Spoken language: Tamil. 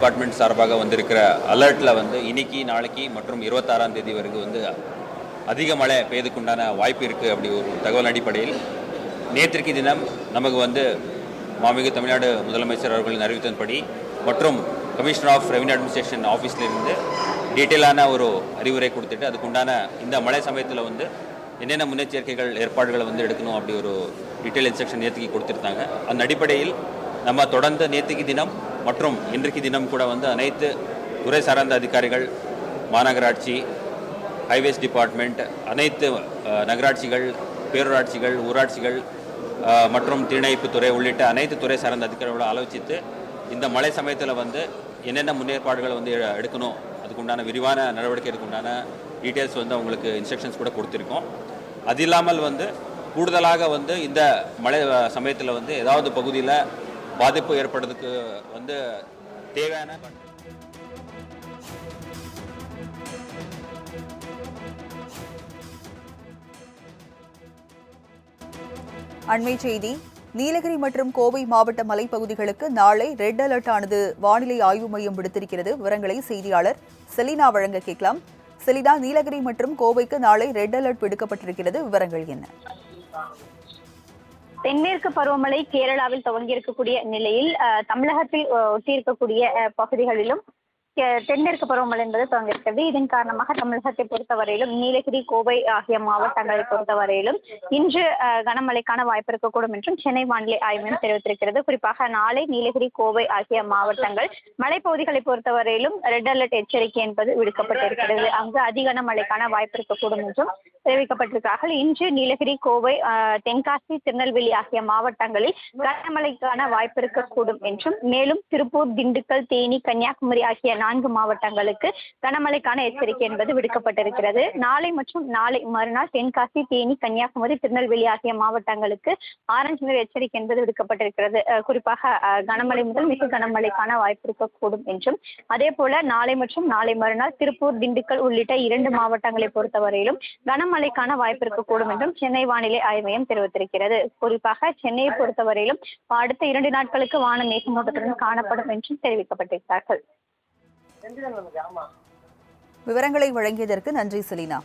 டிபார்ட்மெண்ட் சார்பாக வந்திருக்கிற அலர்ட்டில் வந்து இன்னைக்கு நாளைக்கு மற்றும் இருபத்தாறாம் தேதி வரைக்கும் வந்து அதிக மழை பெய்துக்குண்டான வாய்ப்பு இருக்குது அப்படி ஒரு தகவல் அடிப்படையில். நேற்றுக்கு தினம் நமக்கு வந்து மாமிகு தமிழ்நாடு முதலமைச்சர் அவர்களின் அறிவித்தபடி மற்றும் கமிஷனர் ஆஃப் ரெவன்யூ அட்மினிஸ்ட்ரேஷன் ஆஃபீஸ்லேருந்து டீட்டெயிலான ஒரு அறிவுரை கொடுத்துட்டு அதுக்குண்டான இந்த மழை சமயத்தில் வந்து என்னென்ன முன்னெச்சரிக்கைகள் ஏற்பாடுகளை வந்து எடுக்கணும் அப்படி ஒரு டீட்டெயில் இன்ஸ்ட்ரக்ஷன் நேற்றுக்கு கொடுத்துருந்தாங்க. அந்த அடிப்படையில் நம்ம தொடர்ந்து நேற்றுக்கு தினம் மற்றும் இன்றைக்கு தினம் கூட வந்து அனைத்து துறை சார்ந்த அதிகாரிகள் மாநகராட்சி ஹைவேஸ் டிபார்ட்மெண்ட் அனைத்து நகராட்சிகள் பேரூராட்சிகள் ஊராட்சிகள் மற்றும் மற்றும் தீயணைப்புத்துறை உள்ளிட்ட அனைத்து துறை சார்ந்த அதிகாரிகளோட ஆலோசித்து இந்த மழை சமயத்தில் வந்து என்னென்ன முன்னேற்பாடுகள் வந்து எ- எடுக்கணும் அதுக்குண்டான விரிவான நடவடிக்கைக்கு உண்டான டீட்டெயில்ஸ் வந்து அவங்களுக்கு இன்ஸ்ட்ரக்ஷன்ஸ் கூட கொடுத்துருக்கோம். அது இல்லாமல் வந்து கூடுதலாக வந்து இந்த மழை சமயத்தில் வந்து ஏதாவது பகுதியில் பாதிப்பு ஏற்படுறதுக்கு வந்து தேவையான அண்மை செய்தி நீலகிரி மற்றும் கோவை மாவட்ட மலைப்பகுதிகளுக்கு நாளை ரெட் அலர்ட் ஆனது வானிலை ஆய்வு மையம் விடுத்திருக்கிறது. விவரங்களை செய்தியாளர் செலினா வழங்க கேட்கலாம். செலினா நீலகிரி மற்றும் கோவைக்கு நாளை ரெட் அலர்ட் விடுக்கப்பட்டிருக்கிறது. விவரங்கள் என்ன? தென்மேற்கு பருவமழை கேரளாவில் துவங்கி இருக்கக்கூடிய நிலையில் தமிழகத்தில் ஒட்டி இருக்கக்கூடிய பகுதிகளிலும் தென்மேற்கு பருவமழை என்பது துவங்கியிருக்கிறது இதன் காரணமாக தமிழகத்தை பொறுத்தவரையிலும் நீலகிரி கோவை ஆகிய மாவட்டங்களை பொறுத்தவரையிலும் இன்று கனமழைக்கான வாய்ப்பு இருக்கக்கூடும் என்றும் சென்னை வானிலை ஆய்வு மையம் தெரிவித்திருக்கிறது. குறிப்பாக நாளை நீலகிரி கோவை ஆகிய மாவட்டங்கள் மலைப்பகுதிகளை பொறுத்தவரையிலும் ரெட் அலர்ட் எச்சரிக்கை என்பது விடுக்கப்பட்டிருக்கிறது. அங்கு அதிக கனமழைக்கான வாய்ப்பு இருக்கக்கூடும் என்றும் தெரிவிக்கப்பட்டிருக்கிறார்கள். இன்று நீலகிரி கோவை தென்காசி திருநெல்வேலி ஆகிய மாவட்டங்களில் கனமழைக்கான வாய்ப்பு இருக்கக்கூடும் என்றும் மேலும் திருப்பூர் திண்டுக்கல் தேனி கன்னியாகுமரி ஆகிய நான்கு மாவட்டங்களுக்கு கனமழைக்கான எச்சரிக்கை என்பது விடுக்கப்பட்டிருக்கிறது. நாளை மற்றும் நாளை மறுநாள் தென்காசி தேனி கன்னியாகுமரி திருநெல்வேலி ஆகிய மாவட்டங்களுக்கு ஆரஞ்சு நிற எச்சரிக்கை என்பது விடுக்கப்பட்டிருக்கிறது. குறிப்பாக கனமழை முதல் மிக கனமழைக்கான வாய்ப்பு இருக்கக்கூடும் என்றும் அதே போல நாளை மற்றும் நாளை மறுநாள் திருப்பூர் திண்டுக்கல் உள்ளிட்ட இரண்டு மாவட்டங்களை பொறுத்தவரையிலும் கனமழைக்கான வாய்ப்பு இருக்கக்கூடும் என்றும் சென்னை வானிலை ஆய்வு மையம் தெரிவித்திருக்கிறது. குறிப்பாக சென்னையை பொறுத்தவரையிலும் அடுத்த இரண்டு நாட்களுக்கு வானம் மேகமூட்டத்துடன் காணப்படும் என்றும் தெரிவிக்கப்பட்டிருக்கிறார்கள். விவரங்களை வழங்கியதற்கு நன்றி செலினா.